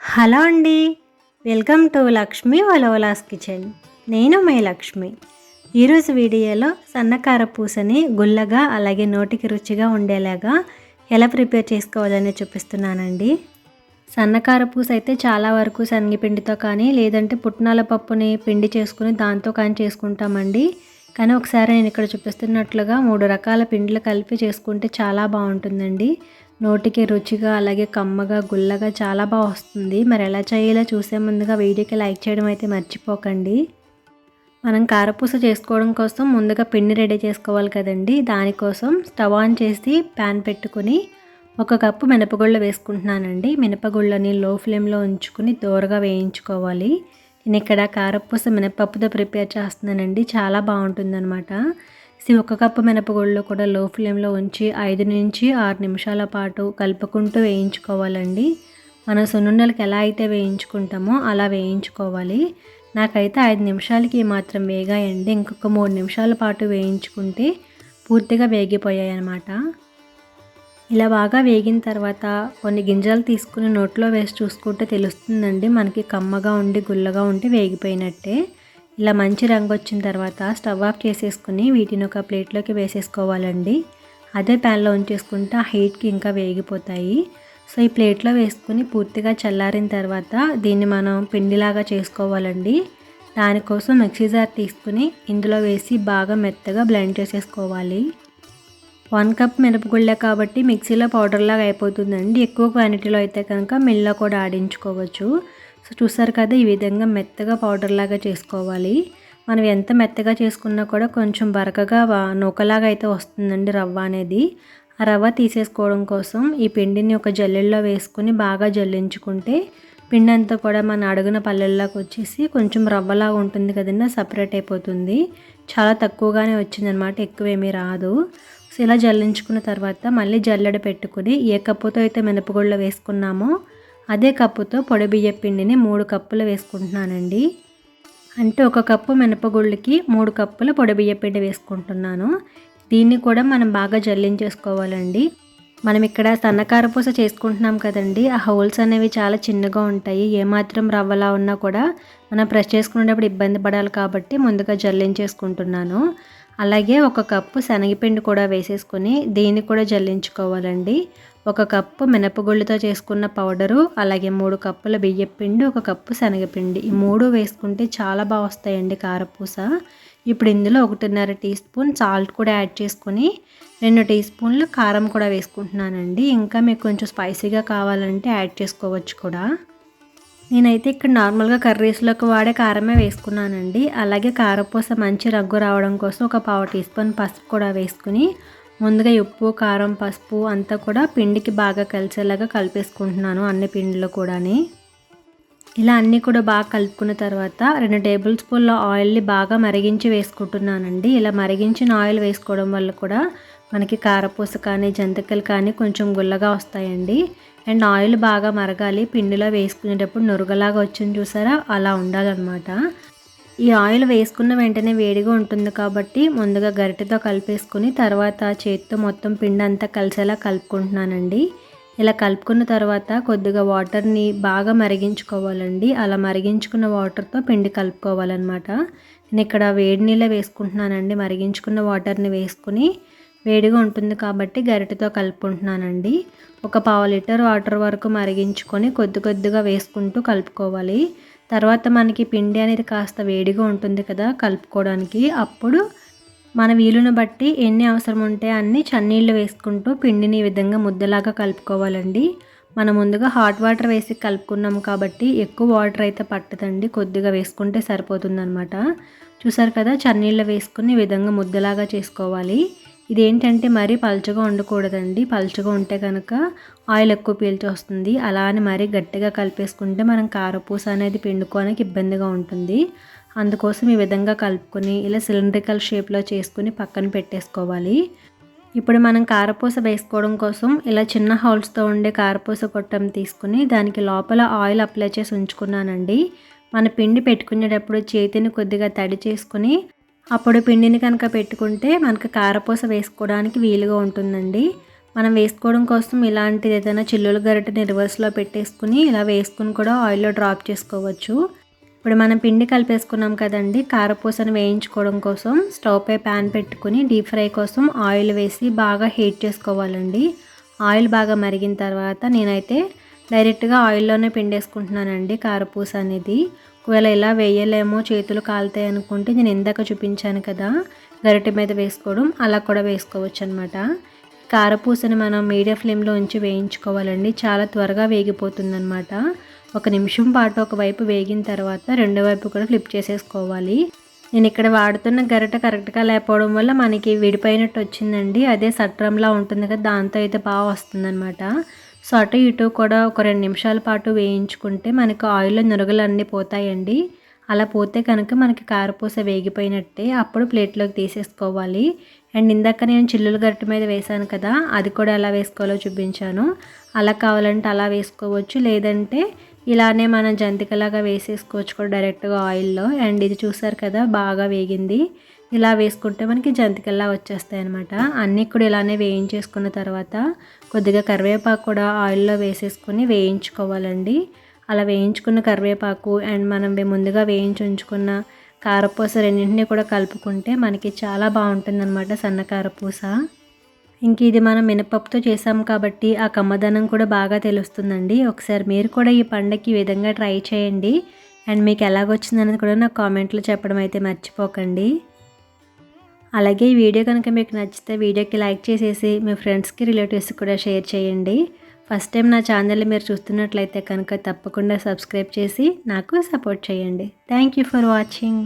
Hello అండి. Welcome to Lakshmi Valavala's kitchen. నేను మే లక్ష్మి. ఈరోజు వీడియోలో సన్నకార పూసని గుల్లగా అలాగే నోటికి రుచిగా ఉండేలాగా ఎలా ప్రిపేర్ చేసుకోవాలని చూపిస్తున్నానండి. సన్నకార పూస అయితే చాలా వరకు శనగపిండితో కానీ లేదంటే పుట్నాల పప్పుని పిండి చేసుకుని దాంతో కానీ చేసుకుంటామండి. కానీ ఒకసారి నేను ఇక్కడ చూపిస్తున్నట్లుగా మూడు రకాల పిండిలు కలిపి చేసుకుంటే చాలా బాగుంటుందండి. నోటికి రుచిగా అలాగే కమ్మగా గుల్లగా చాలా బాగా వస్తుంది. మరి ఎలా చేయాలో చూసే ముందుగా వీడియోకి లైక్ చేయడం అయితే మర్చిపోకండి. మనం కారపూస చేసుకోవడం కోసం ముందుగా పిండి రెడీ చేసుకోవాలి కదండి. దానికోసం స్టవ్ ఆన్ చేసి ప్యాన్ పెట్టుకుని ఒక కప్పు మినపగుళ్ళు వేసుకుంటున్నానండి. మినపగుళ్ళని లో ఫ్లేమ్లో ఉంచుకుని దూరగా వేయించుకోవాలి. నేను ఇక్కడ కారపూస మినపప్పుతో ప్రిపేర్ చేస్తున్నానండి. చాలా బాగుంటుందన్నమాట. ఒక కప్పు మినపగుళ్ళు కూడా లో ఫ్లేమ్లో ఉంచి ఐదు నుంచి ఆరు నిమిషాల పాటు కలుపుకుంటూ వేయించుకోవాలండి. మనం సున్నుండలకి ఎలా అయితే వేయించుకుంటామో అలా వేయించుకోవాలి. నాకైతే ఐదు నిమిషాలకి మాత్రం వేగాయండి. ఇంకొక మూడు నిమిషాల పాటు వేయించుకుంటే పూర్తిగా వేగిపోయాయి అన్నమాట ఇలా బాగా వేగిన తర్వాత కొన్ని గింజలు తీసుకుని నోట్లో వేసి చూసుకుంటే తెలుస్తుందండి. మనకి కమ్మగా ఉండి గుల్లగా ఉండి వేగిపోయినట్టే. ఇలా మంచి రంగు వచ్చిన తర్వాత స్టవ్ ఆఫ్ చేసేసుకుని వీటిని ఒక ప్లేట్లోకి వేసేసుకోవాలండి. అదే ప్యాన్లో ఉంచేసుకుంటే ఆ హీట్కి ఇంకా వేగిపోతాయి. సో ఈ ప్లేట్లో వేసుకుని పూర్తిగా చల్లారిన తర్వాత దీన్ని మనం పిండిలాగా చేసుకోవాలండి. దానికోసం మిక్సీ జార్ తీసుకుని ఇందులో వేసి బాగా మెత్తగా బ్లెండ్ చేసేసుకోవాలి. వన్ కప్ మినపగుళ్ళే కాబట్టి మిక్సీలో పౌడర్లాగా అయిపోతుందండి. ఎక్కువ క్వాంటిటీలో అయితే కనుక మిల్లో కూడా ఆడించుకోవచ్చు. సో చూసారు కదా ఈ విధంగా మెత్తగా పౌడర్ లాగా చేసుకోవాలి. మనం ఎంత మెత్తగా చేసుకున్నా కూడా కొంచెం బరకగా నూకలాగా అయితే వస్తుందండి రవ్వ అనేది. ఆ రవ్వ తీసేసుకోవడం కోసం ఈ పిండిని ఒక జల్లెల్లో వేసుకుని బాగా జల్లించుకుంటే పిండి అంతా కూడా మన అడుగున పల్లెల్లోకి వచ్చేసి కొంచెం రవ్వలాగా ఉంటుంది కదండి సపరేట్ అయిపోతుంది. చాలా తక్కువగానే వచ్చిందనమాట ఎక్కువేమీ రాదు. సో ఇలా జల్లించుకున్న తర్వాత మళ్ళీ జల్లెడ పెట్టుకుని ఏ కప్పుతో అయితే మినపగుళ్ళు వేసుకున్నామో అదే కప్పుతో పొడి బియ్య పిండిని మూడు కప్పులు వేసుకుంటున్నానండి. అంటే ఒక కప్పు మినపగుళ్ళకి మూడు కప్పుల పొడి బియ్య పిండి వేసుకుంటున్నాను. దీన్ని కూడా మనం బాగా జల్లించేసుకోవాలండి. మనం ఇక్కడ సన్నకార పూస చేసుకుంటున్నాం కదండి. ఆ హోల్స్ అనేవి చాలా చిన్నగా ఉంటాయి. ఏమాత్రం రవ్వలా ఉన్నా కూడా మనం ప్రెస్ చేసుకునేటప్పుడు ఇబ్బంది పడాలి కాబట్టి ముందుగా జల్లించేసుకుంటున్నాను. అలాగే ఒక కప్పు శనగపిండి కూడా వేసేసుకొని దీన్ని కూడా జల్లించుకోవాలండి. ఒక కప్పు మినపగుళ్ళతో చేసుకున్న పౌడరు అలాగే మూడు కప్పుల బియ్యపిండి ఒక కప్పు శనగపిండి. ఈ మూడు వేసుకుంటే చాలా బాగా వస్తాయండి కారపూస. ఇప్పుడు ఇందులో ఒకటిన్నర టీ స్పూన్ సాల్ట్ కూడా యాడ్ చేసుకొని రెండు టీ స్పూన్లు కారం కూడా వేసుకుంటున్నానండి. ఇంకా మీకు కొంచెం స్పైసీగా కావాలంటే యాడ్ చేసుకోవచ్చు కూడా. నేనైతే ఇక్కడ నార్మల్గా కర్రీస్లోకి వాడే కారమే వేసుకున్నానండి. అలాగే కారపూస మంచి రగ్గు రావడం కోసం ఒక పావు టీ స్పూన్ పసుపు కూడా వేసుకుని ముందుగా ఉప్పు కారం పసుపు అంతా కూడా పిండికి బాగా కలిసేలాగా కలిపేసుకుంటున్నాను అన్ని పిండిలో కూడాని. ఇలా అన్నీ కూడా బాగా కలుపుకున్న తర్వాత రెండు టేబుల్ స్పూన్ల ఆయిల్ని బాగా మరిగించి వేసుకుంటున్నానండి. ఇలా మరిగించిన ఆయిల్ వేసుకోవడం వల్ల కూడా మనకి కారపూస కానీ జంతికలు కానీ కొంచెం గుల్లగా వస్తాయండి. అండ్ ఆయిల్ బాగా మరగాలి పిండిలో వేసుకునేటప్పుడు నురగలాగా వచ్చింది చూసారా? అలా ఉండాలన్నమాట. ఈ ఆయిల్ వేసుకున్న వెంటనే వేడిగా ఉంటుంది కాబట్టి ముందుగా గరిటెతో కలిపేసుకుని తర్వాత చేతితో మొత్తం పిండి అంతా కలిసేలా కలుపుకుంటున్నానండి. ఇలా కలుపుకున్న తర్వాత కొద్దిగా వాటర్ని బాగా మరిగించుకోవాలండి. అలా మరిగించుకున్న వాటర్తో పిండి కలుపుకోవాలన్నమాట. నేను ఇక్కడ వేడి నీళ్ళ వేసుకుంటున్నానండి. మరిగించుకున్న వాటర్ని వేసుకుని వేడిగా ఉంటుంది కాబట్టి గరిటెతో కలుపుకుంటున్నానండి. ఒక పావు లీటర్ వాటర్ వరకు మరిగించుకొని కొద్ది కొద్దిగా వేసుకుంటూ కలుపుకోవాలి. తర్వాత మనకి పిండి అనేది కాస్త వేడిగా ఉంటుంది కదా కలుపుకోవడానికి. అప్పుడు మన వీలును బట్టి ఎన్ని అవసరం ఉంటే అన్ని చన్నీళ్ళు వేసుకుంటూ పిండిని ఈ విధంగా ముద్దలాగా కలుపుకోవాలండి. మనం ముందుగా హాట్ వాటర్ వేసి కలుపుకున్నాం కాబట్టి ఎక్కువ వాటర్ అయితే పట్టదండి. కొద్దిగా వేసుకుంటే సరిపోతుందన్నమాట. చూసారు కదా చన్నీళ్ళు వేసుకుని ఈ విధంగా ముద్దలాగా చేసుకోవాలి. ఇదేంటంటే మరీ పలుచగా ఉండకూడదండి. పలుచగా ఉంటే కనుక ఆయిల్ ఎక్కువ పీల్చి వస్తుంది. అలా అని మరీ గట్టిగా కలిపేసుకుంటే మనం కారపూస అనేది పిండుకోవడానికి ఇబ్బందిగా ఉంటుంది. అందుకోసం ఈ విధంగా కలుపుకొని ఇలా సిలిండ్రికల్ షేప్లో చేసుకుని పక్కన పెట్టేసుకోవాలి. ఇప్పుడు మనం కారపూస వేసుకోవడం కోసం ఇలా చిన్న హోల్స్తో ఉండే కారపూస గొట్టం తీసుకుని దానికి లోపల ఆయిల్ అప్లై చేసి ఉంచుకున్నానండి. మన పిండి పెట్టుకునేటప్పుడు చేతిని కొద్దిగా తడి చేసుకుని అప్పుడు పిండిని కనుక పెట్టుకుంటే మనకు కారపూస వేసుకోవడానికి వీలుగా ఉంటుందండి. మనం వేసుకోవడం కోసం ఇలాంటిది ఏదైనా చిల్లుల గరిటెని రివర్స్లో పెట్టేసుకుని ఇలా వేసుకుని కూడా ఆయిల్లో డ్రాప్ చేసుకోవచ్చు. ఇప్పుడు మనం పిండి కలిపేసుకున్నాం కదండి కారపూసను వేయించుకోవడం కోసం స్టవ్ పై ప్యాన్ పెట్టుకుని డీప్ ఫ్రై కోసం ఆయిల్ వేసి బాగా హీట్ చేసుకోవాలండి. ఆయిల్ బాగా మరిగిన తర్వాత నేనైతే డైరెక్ట్గా ఆయిల్లోనే పిండేసుకుంటున్నానండి కారపూస అనేది. ఒకవేళ ఇలా వేయలేమో చేతులు కాలుతాయి అనుకుంటే నేను ఇందాక చూపించాను కదా గరిటె మీద వేసుకోవడం అలా కూడా వేసుకోవచ్చు అనమాట కారపూసని మనం మీడియం ఫ్లేమ్లో ఉంచి వేయించుకోవాలండి చాలా త్వరగా వేగిపోతుందన్నమాట. ఒక నిమిషం పాటు ఒకవైపు వేగిన తర్వాత రెండో వైపు కూడా ఫ్లిప్ చేసేసుకోవాలి. నేను ఇక్కడ వాడుతున్న గరిట కరెక్ట్గా లేకపోవడం వల్ల మనకి విడిపోయినట్టు వచ్చిందండి అదే సట్రంలా ఉంటుంది కదా దాంతో అయితే బాగా వస్తుందన్నమాట. సో అటు ఇటు కూడా ఒక రెండు నిమిషాల పాటు వేయించుకుంటే మనకి ఆయిల్లో నురగలు అన్నీ పోతాయండి. అలా పోతే కనుక మనకి కారపూస వేగిపోయినట్టే అప్పుడు ప్లేట్లోకి తీసేసుకోవాలి. అండ్ ఇందాక నేను చిల్లులు గరిట మీద వేసాను కదా అది కూడా ఎలా వేసుకోవాలో చూపించాను. అలా కావాలంటే అలా వేసుకోవచ్చు లేదంటే ఇలానే మనం జంతికలాగా వేసేసుకోవచ్చు కూడా డైరెక్ట్గా ఆయిల్లో. అండ్ ఇది చూసారు కదా బాగా వేగింది. ఇలా వేసుకుంటే మనకి జంతికల్లా వచ్చేస్తాయి అనమాట అన్నీ కూడా ఇలానే వేయించేసుకున్న తర్వాత కొద్దిగా కరివేపాకు కూడా ఆయిల్లో వేసేసుకొని వేయించుకోవాలండి. అలా వేయించుకున్న కరివేపాకు అండ్ మనం ముందుగా వేయించి ఉంచుకున్న కారపూస రెండింటినీ కూడా కలుపుకుంటే మనకి చాలా బాగుంటుంది అనమాట సన్న కారపూస. ఇంక ఇది మనం మినపప్పుతో చేసాం కాబట్టి ఆ కమ్మదనం కూడా బాగా తెలుస్తుందండి. ఒకసారి మీరు కూడా ఈ పండగకి ఈ విధంగా ట్రై చేయండి. అండ్ మీకు ఎలాగొచ్చిందనేది కూడా నాకు కామెంట్లో చెప్పడం అయితే మర్చిపోకండి. అలాగే ఈ వీడియో కనుక మీకు నచ్చితే వీడియోకి లైక్ చేసేసి మీ ఫ్రెండ్స్కి రిలేటివ్స్కి కూడా షేర్ చేయండి. ఫస్ట్ టైం నా ఛానల్ని మీరు చూస్తున్నట్లయితే కనుక తప్పకుండా సబ్స్క్రైబ్ చేసి నాకు సపోర్ట్ చేయండి. Thank you for watching.